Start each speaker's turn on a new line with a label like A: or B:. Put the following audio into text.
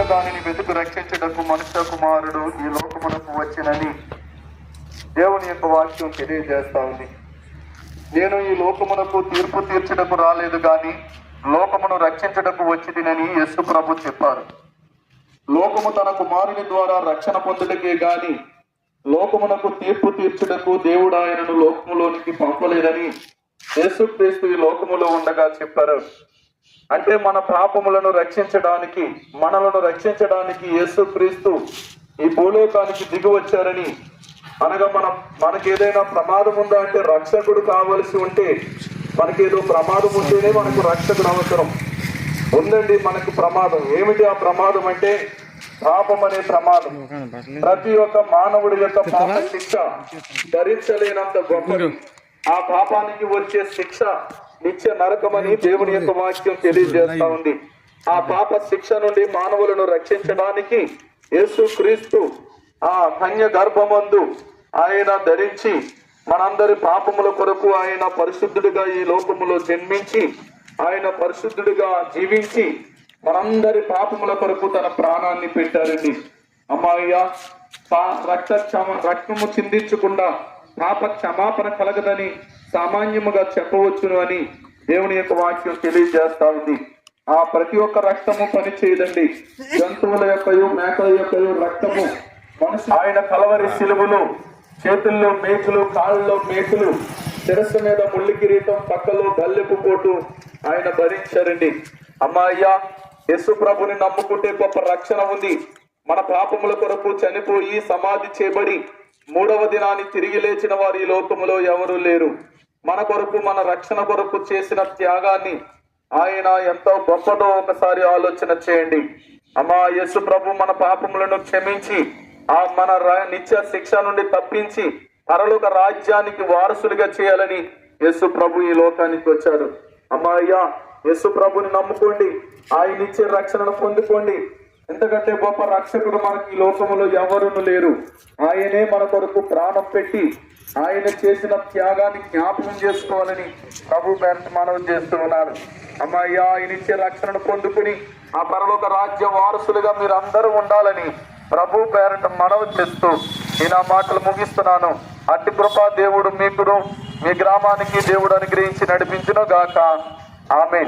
A: పోయిన దానిని వెతుకు రక్షించటకు మనుష్య కుమారుడు ఈ లోకమునకు వచ్చినని దేవుని యొక్క వాక్యం తెలియజేస్తా ఉంది నేను ఈ లోకమునకు తీర్పు తీర్చడకు రాలేదు కానీ లోకమును రక్షించడకు వచ్చిదినని యేసు ప్రభు చెప్పారు. లోకము తన కుమారుని ద్వారా రక్షణ పొందుటకే గాని లోకమునకు తీర్పు తీర్చుటకు దేవుడు ఆయనను లోకములోనికి పంపలేదని యేసుక్రీస్తు ఈ లోకములో ఉండగా చెప్పారు. అంటే మన పాపములను రక్షించడానికి మనలను రక్షించడానికి యేసుక్రీస్తు ఈ భూలోకానికి దిగి వచ్చారని అనగా మన మనకేదైనా ప్రమాదం ఉందా అంటే రక్షకుడు కావలసి ఉంటే మనకేదో ప్రమాదం ఉంటేనే మనకు రక్షకుడు అవసరం. ఉందండి మనకు ప్రమాదం. ఏమిటి ఆ ప్రమాదం అంటే పాపం అనే ప్రమాదం. ప్రతి ఒక్క మానవుడి యొక్క పాప శిక్ష ధరించలేనంత గొప్పది. ఆ పాపానికి వచ్చే శిక్ష నిత్య నరకమని దేవుని యొక్క వాక్యం తెలియజేస్తా ఉంది. ఆ పాప శిక్ష నుండి మానవులను రక్షించడానికి యేసు క్రీస్తు ఆ కన్య గర్భమందు ఆయన ధరించి మనందరి పాపముల కొరకు ఆయన పరిశుద్ధుడిగా ఈ లోకములో జన్మించి ఆయన పరిశుద్ధుడిగా జీవించి మనందరి పాపముల కొరకు తన ప్రాణాన్ని పెట్టారండి. అమ్మాయ్య రక్త రక్తము చిందించకుండా పాప క్షమాపణ కలగదని సామాన్యముగా చెప్పవచ్చును అని దేవుని యొక్క వాక్యం తెలియజేస్తా ఉంది. ఆ ప్రతి ఒక్క రక్తము పని చేయదండి. జంతువుల యొక్కయు మేకల యొక్కయు రక్తము మనుషు ఆయన కలవరి సిలువులు చేతుల్లో మేకులు కాళ్ళలో మేకులు శిరస్సు మీద ముళ్ళు కిరీటం పక్కలో గల్లెపు పోటు ఆయన భరించారండి అమ్మాయ్యా యశు ప్రభుని నమ్ముకుంటే గొప్ప రక్షణ ఉంది. మన పాపముల కొరకు చనిపోయి సమాధి చేయబడి మూడవ దినాన్ని తిరిగి లేచిన వారు ఈ లోకములో ఎవరు లేరు. మన కొరకు మన రక్షణ కొరకు చేసిన త్యాగాన్ని ఆయన ఎంతో గొప్పదో ఒకసారి ఆలోచన చేయండి. అమ్మా యేసు ప్రభు మన పాపములను క్షమించి ఆ మన నిత్య శిక్ష నుండి తప్పించి పరలోక రాజ్యానికి వారసులుగా చేయాలని యేసు ప్రభు ఈ లోకానికి వచ్చారు. అమ్మా అయ్యా యేసు ప్రభుని నమ్ముకోండి. ఆయన ఇచ్చే రక్షణను పొందుకోండి. ఎందుకంటే గొప్ప రక్షకుడు మనకి ఈ లోకములో ఎవరును లేరు. ఆయనే మన కొరకు ప్రాణం పెట్టి ఆయన చేసిన త్యాగాన్ని జ్ఞాపకం చేసుకోవాలని ప్రభు మనవి చేస్తూ ఉన్నారు. అమ్మాయ్యా ఆయన ఇచ్చే రక్షణను పొందుకుని ఆ పరలోక రాజ్య వారసులుగా మీరు అందరూ ఉండాలని ప్రభు పేరట మనవి చేస్తూ నేను ఆ మాటలు ముగిస్తున్నాను. అట్టి కృపా దేవుడు మీకును మీ గ్రామానికి దేవుడు అనుగ్రహించి నడిపించును గాక ఆమె